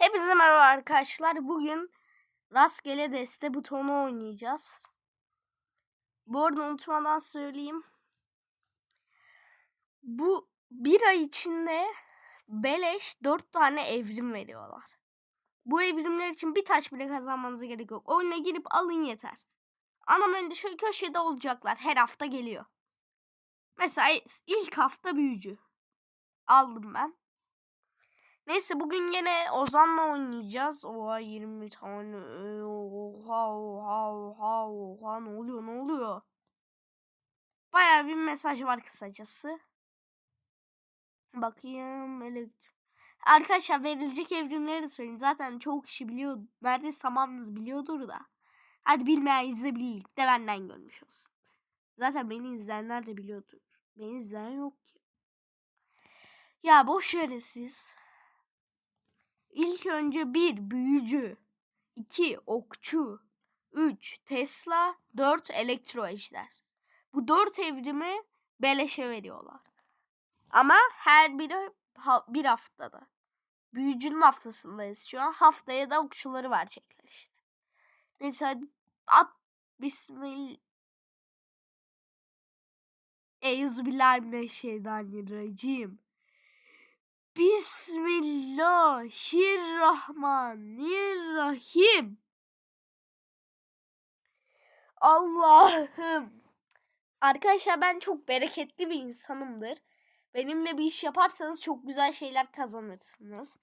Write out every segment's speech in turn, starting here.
Hepinize merhaba arkadaşlar. Bugün rastgele deste butonu oynayacağız. Bu arada unutmadan söyleyeyim. Bu bir ay içinde beleş 4 tane evrim veriyorlar. Bu evrimler için bir taş bile kazanmanıza gerek yok. Oyuna girip alın yeter. Ana menüde şöyle köşede olacaklar. Her hafta geliyor. Mesela ilk hafta büyücü. Aldım ben. Neyse bugün yine Ozan'la oynayacağız. Oha 20 tane. Oha oha oha oha ne oluyor ne oluyor? Baya bir mesaj var kısacası. Bakayım elektrik. Arkadaşlar verilecek evrimleri de söyleyeyim. Zaten çoğu kişi biliyor. Neredeyse tamamınız biliyordur da. Hadi bilmeyen yüzde birlikte benden görmüş olsun. Zaten beni izleyenler de biliyordur. Beni izleyen yok ki. Ya boş verin siz. İlk önce bir büyücü, iki okçu, üç Tesla, dört elektro ejder. Bu dört evrimi beleşe veriyorlar. Ama her biri bir haftada. Büyücünün haftasındayız şu an. Haftaya da okçuları verecekler işte. Neyse at bismillah. Euzubillahimineşşeytanirracim. Bismillahirrahmanirrahim. Allah'ım. Arkadaşlar ben çok bereketli bir insanımdır. Benimle bir iş yaparsanız çok güzel şeyler kazanırsınız.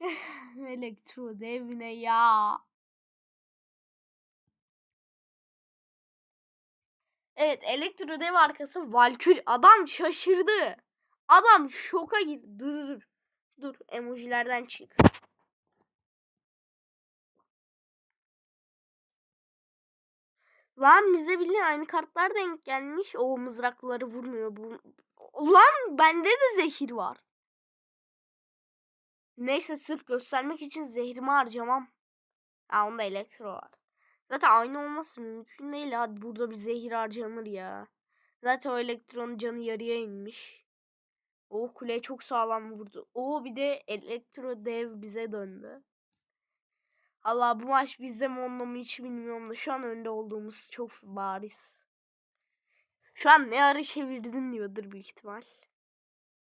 Elektro devine ya. Evet elektro dev arkası Valkür adam şaşırdı. Adam şoka girdi. Dur dur. Dur emojilerden çık. Lan bize bile aynı kartlar denk gelmiş. O mızrakları vurmuyor. Bu... Lan bende de zehir var. Neyse sırf göstermek için zehrimi harcamam. Ha onda elektro var. Zaten aynı olması mümkün değil. Hadi burada bir zehir harcanır ya. Zaten o elektronun canı yarıya inmiş. O kule çok sağlam vurdu. O bir de elektro dev bize döndü. Allah bu maç bizde mi onunla mı hiç bilmiyorum da şu an önde olduğumuz çok bariz. Şu an ne ara çevirdin diyordur büyük ihtimal.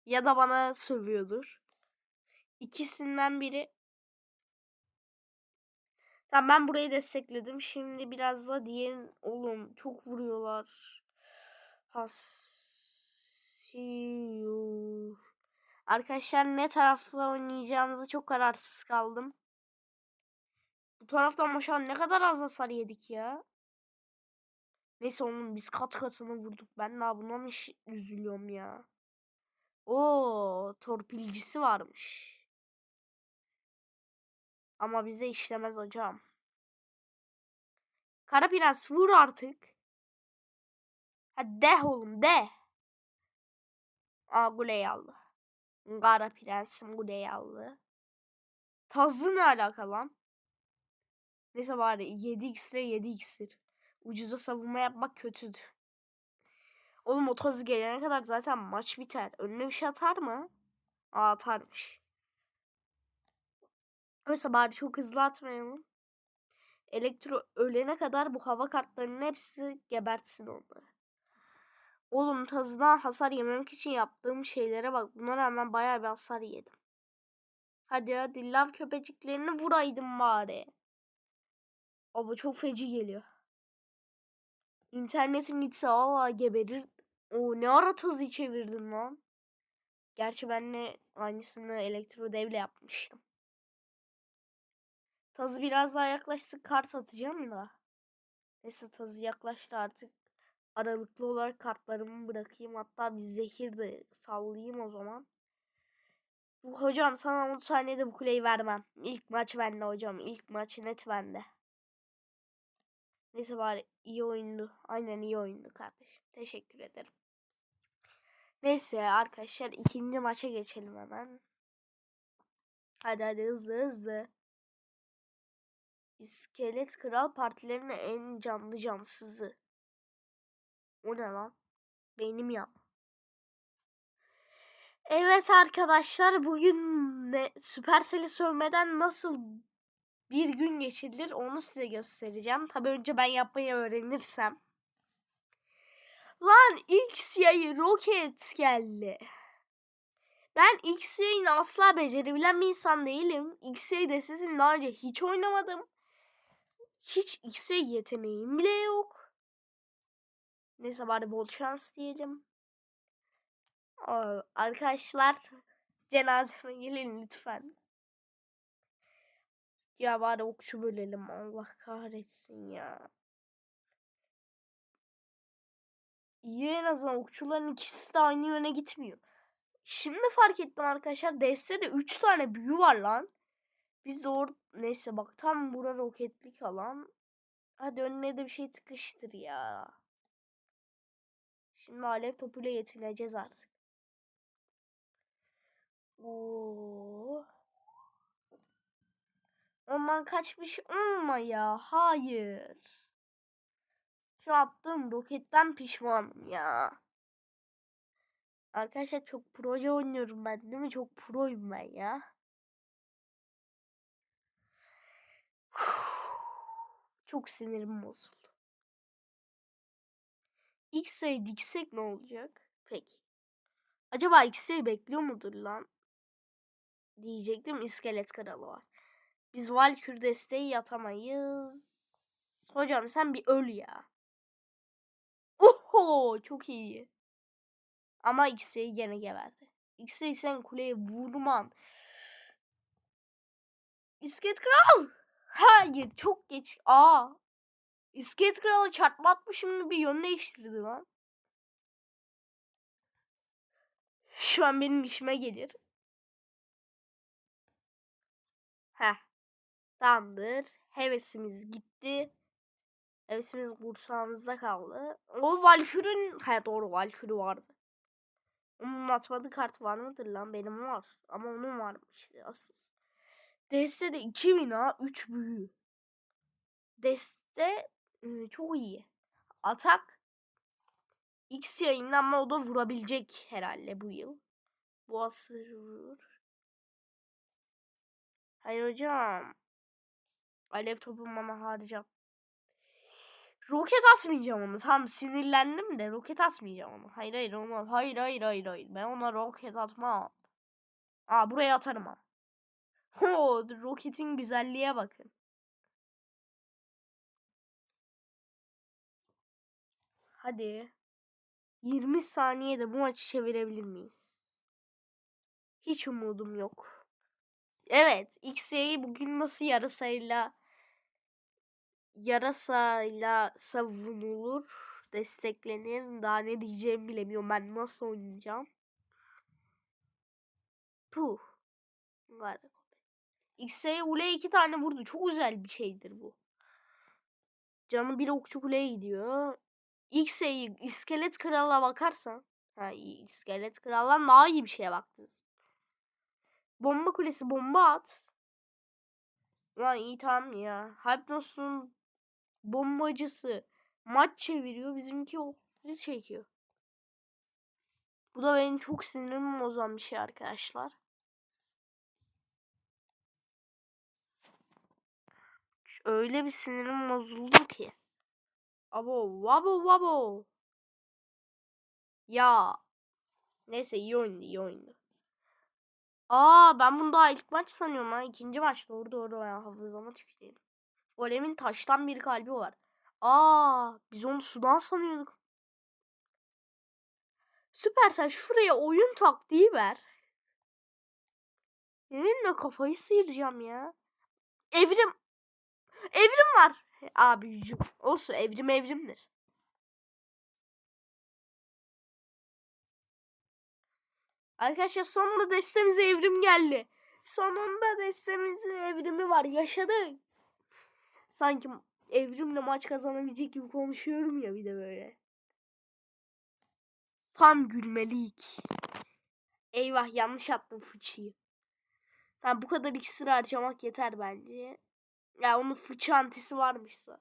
Ya da bana sövüyordur. İkisinden biri. Tamam ben burayı destekledim. Şimdi biraz da diğerin oğlum çok vuruyorlar. Has. Arkadaşlar ne tarafla oynayacağımızı çok kararsız kaldım. Bu taraftan maşallah ne kadar az hasar yedik ya. Neyse onun biz kat katını vurduk. Ben daha buna mı üzülüyorum ya. O torpilcisi varmış. Ama bize işlemez hocam. Kara prens vur artık. Hadi de oğlum de. Aa Gule'yi aldı. Kara prensim Gule'yi aldı. Tazı ne alaka lan? Neyse bari 7 iksire 7 iksir. Ucuza savunma yapmak kötüdür. Oğlum o tazı gelene kadar zaten maç biter. Önüne bir şey atar mı? Aa atarmış. Mesela bari çok hızlı atmayalım. Elektro ölene kadar bu hava kartlarının hepsi gebertsin onları. Oğlum tazıdan hasar yememek için yaptığım şeylere bak. Buna rağmen bayağı bir hasar yedim. Hadi hadi lav köpeciklerini vuraydım bari. Ama çok feci geliyor. İnternetim gitse aa geberir. O ne ara tazı çevirdim lan. Gerçi ben de aynısını elektro devle yapmıştım. Tazı biraz daha yaklaştı kart atacağım da. Neyse tazı yaklaştı artık aralıklı olarak kartlarımı bırakayım. Hatta bir zehir de sallayayım o zaman. Hocam sana 10 saniyede bu kuleyi vermem. İlk maç bende hocam. İlk maç net bende. Neyse bari iyi oyundu. Aynen iyi oyundu kardeşim. Teşekkür ederim. Neyse arkadaşlar ikinci maça geçelim hemen. Hadi hadi hızlı hızlı. İskelet Kral partilerinin en canlı cansızı. O ne lan? Beynim ya. Evet arkadaşlar bugün ne Supercell'i sövmeden nasıl bir gün geçirilir onu size göstereceğim. Tabii önce ben yapmayı öğrenirsem. Lan X yayı roket geldi. Ben X yayını asla becerebilen bir insan değilim. X yayı destesini daha önce hiç oynamadım. Hiç X yayı yeteneğim bile yok. Neyse bari bol şans diyelim. Arkadaşlar cenazeme gelin lütfen. Ya bari okçu bölelim Allah kahretsin ya. İyi en azından okçuların ikisi de aynı yöne gitmiyor. Şimdi fark ettim arkadaşlar. Destede 3 tane büyü var lan. Biz de or neyse bak tam bura roketlik alan. Hadi önüne de bir şey tıkıştır ya. Şimdi alev topuyla yetineceğiz artık. Oo. Ondan kaçmış olma ya. Hayır. Şu attığım roketten pişmanım ya. Arkadaşlar çok proje oynuyorum ben değil mi? Çok proyum ben ya. Çok sinirim bozuldu. X'e diksek ne olacak? Peki. Acaba X'e bekliyor mudur lan? Diyecektim iskelet kralı var. Biz Valkür desteği yatamayız. Hocam sen bir öl ya. Oho çok iyi. Ama X'e gene geberdi. X'e sen kuleye vurman. İskelet kral. Hayır çok geç. Aa. İskelet kralı çarpma atmış şimdi bir yön değiştirdi lan. Şu an benim işime gelir. Heh. Tamamdır. Hevesimiz gitti. Hevesimiz kursağımızda kaldı. O Valkür'ün... He doğru Valkür'ü vardı. Onun atmadığı kart var mıdır lan? Benim var. Ama onun varmış asıl. Deste de 2 bina 3 büyü. Deste çok iyi. Atak X yayında ama o da vurabilecek herhalde bu yıl. Bu asır vurur. Hayır hocam. Alev topum bana harcam. Roket atmayacağım onu. Tam sinirlendim de roket atmayacağım onu. Hayır hayır ona hayır hayır hayır hayır. Ben ona roket atmam. Aa buraya atarım ama. Ho roketin güzelliğe bakın. Hadi. 20 saniyede bu maçı çevirebilir miyiz? Hiç umudum yok. Evet, X'yi bugün nasıl yarasayla yarasayla savunulur, desteklenir. Daha ne diyeceğimi bilemiyorum. Ben nasıl oynayacağım? Puh. Var. X'e ule iki tane vurdu. Çok güzel bir şeydir bu. Canı bir okçu kuleye gidiyor. X'e iskelet krala bakarsan. Ha iskelet kraldan daha iyi bir şeye baktınız. Bomba kulesi bomba at. Lan iyi tamam ya. Hypnos'un bombacısı maç çeviriyor. Bizimki o çekiyor. Bu da benim çok sinirimi bozan bir şey arkadaşlar. Öyle bir sinirim bozuldu ki. Abo vabo vabo. Ya. Neyse iyi oyundu iyi oyundu. Aa ben bunu daha ilk maç sanıyorum lan. İkinci maç doğru doğru ya hafızama tüküreyim. Golemin taştan bir kalbi var. Aa biz onu sudan sanıyorduk. Süper sen şuraya oyun taktiği ver. Yeminle kafayı sıyıracağım ya. Evrim. Evrim var. Abi. Olsun evrim evrimdir. Arkadaşlar sonunda destemize evrim geldi. Sonunda destemizin evrimi var. Yaşadık. Sanki evrimle maç kazanabilecek gibi konuşuyorum ya bir de böyle. Tam gülmelik. Eyvah yanlış attım fıçıyı. Tamam bu kadar iksir harcamak yeter bence. Ya onun fıçı antisi varmışsa.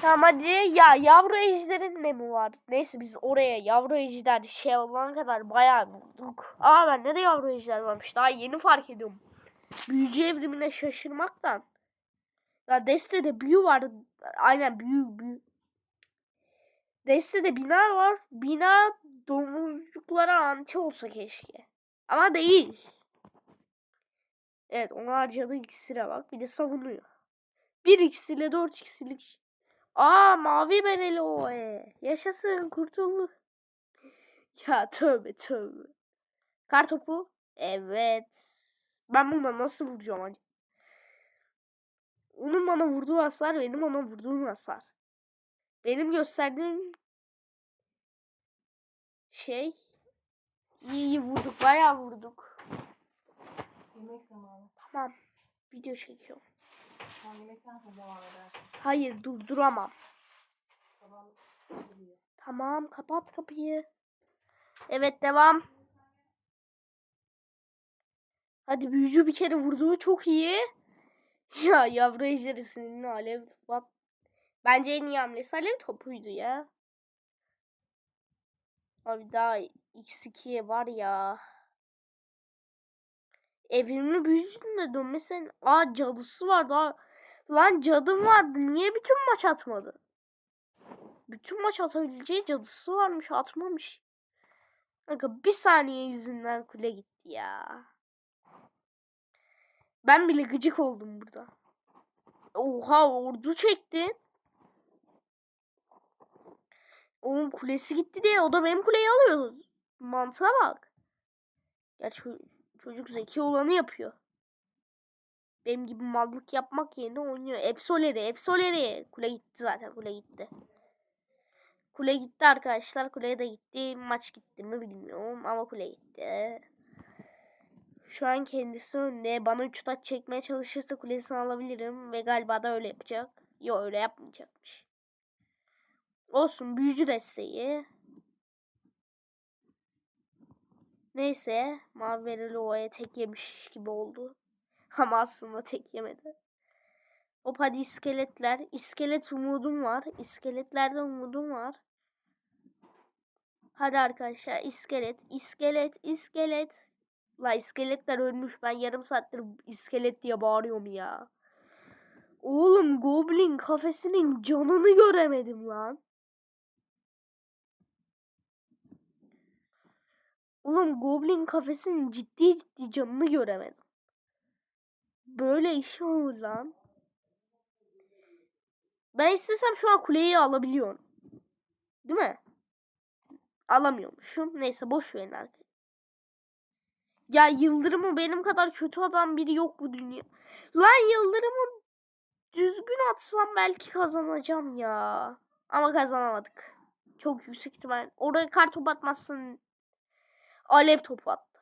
Tamam hadi ya yavru ejderin ne mi var? Neyse biz oraya yavru ejder şey olana kadar bayağı bulduk. Aa bende de yavru ejder varmış. Daha yeni fark ediyorum. Büyücü evrimine şaşırmaktan. Ya destede büyü var. Aynen büyü büyü. Destede bina var. Bina domuzcuklara anti olsa keşke. Ama değil. Evet onu harcadığı iksire bak. Bir de savunuyor. Bir iksirle dört iksirlik. Aa mavi bereli o e. Yaşasın kurtulduk. Ya tövbe tövbe. Kartopu. Evet. Ben buna nasıl vuracağım acaba? Onun bana vurduğu hasar benim ona vurduğum hasar. Benim gösterdiğim şey iyi iyi vurduk bayağı vurduk. Yemek zamanı. Tamam. Video çekiyorum. Sen yemekten sonra devam edersin. Hayır durduramam. Tamam. Duruyor. Tamam kapat kapıyı. Evet devam. Hadi büyücü bir kere vurduğu çok iyi. Ya yavru ejderisinin alev bat. Bence en iyi hamlesi alev topuydu ya. Abi daha x2 var ya. Evrimli büyücünün de dönmesen. Aa cadısı var daha. Lan cadım vardı. Niye bütün maç atmadı? Bütün maç atabileceği cadısı varmış atmamış. Kanka bir saniye yüzünden kule gitti ya. Ben bile gıcık oldum burada. Oha ordu çekti. Onun kulesi gitti diye o da benim kuleyi alıyor. Mantığa bak. Ço- çocuk zeki olanı yapıyor. Benim gibi mallık yapmak yerine oynuyor. Epsoleri, Epsoleri. Kule gitti zaten, kule gitti. Kule gitti arkadaşlar. Kuleye de gitti. Maç gitti mi bilmiyorum ama kule gitti. Şu an kendisi önde. Bana 3 taç çekmeye çalışırsa kulesini alabilirim. Ve galiba da öyle yapacak. Yok öyle yapmayacakmış. Olsun büyücü desteği. Neyse. Mavi verili ovaya tek yemiş gibi oldu. Ama aslında tek yemedi. Hop hadi iskeletler. İskelet umudum var. İskeletlerden umudum var. Hadi arkadaşlar iskelet, iskelet, iskelet. La iskeletler ölmüş. Ben yarım saattir iskelet diye bağırıyorum ya. Oğlum Goblin kafesinin canını göremedim lan. Oğlum Goblin kafesinin ciddi ciddi canını göremedim. Böyle iş olur lan. Ben istesem şu an kuleyi alabiliyorum. Değil mi? Alamıyormuşum. Neyse boş verin artık. Ya Yıldırım'ı benim kadar kötü adam biri yok bu dünya. Lan Yıldırım'ı düzgün atsam belki kazanacağım ya. Ama kazanamadık. Çok yüksek ihtimal. Oraya kar top atmazsın. Alev topu attı.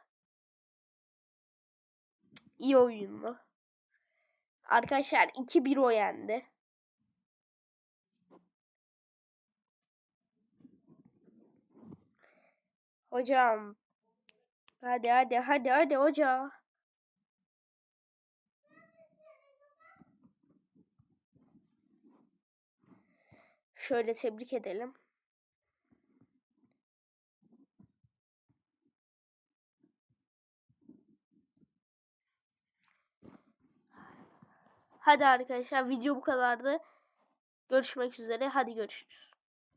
İyi oyundu. Arkadaşlar 2-1 o yendi. Hocam. Hadi hadi hadi hadi hoca. Şöyle tebrik edelim. Hadi arkadaşlar video bu kadardı. Görüşmek üzere. Hadi görüşürüz.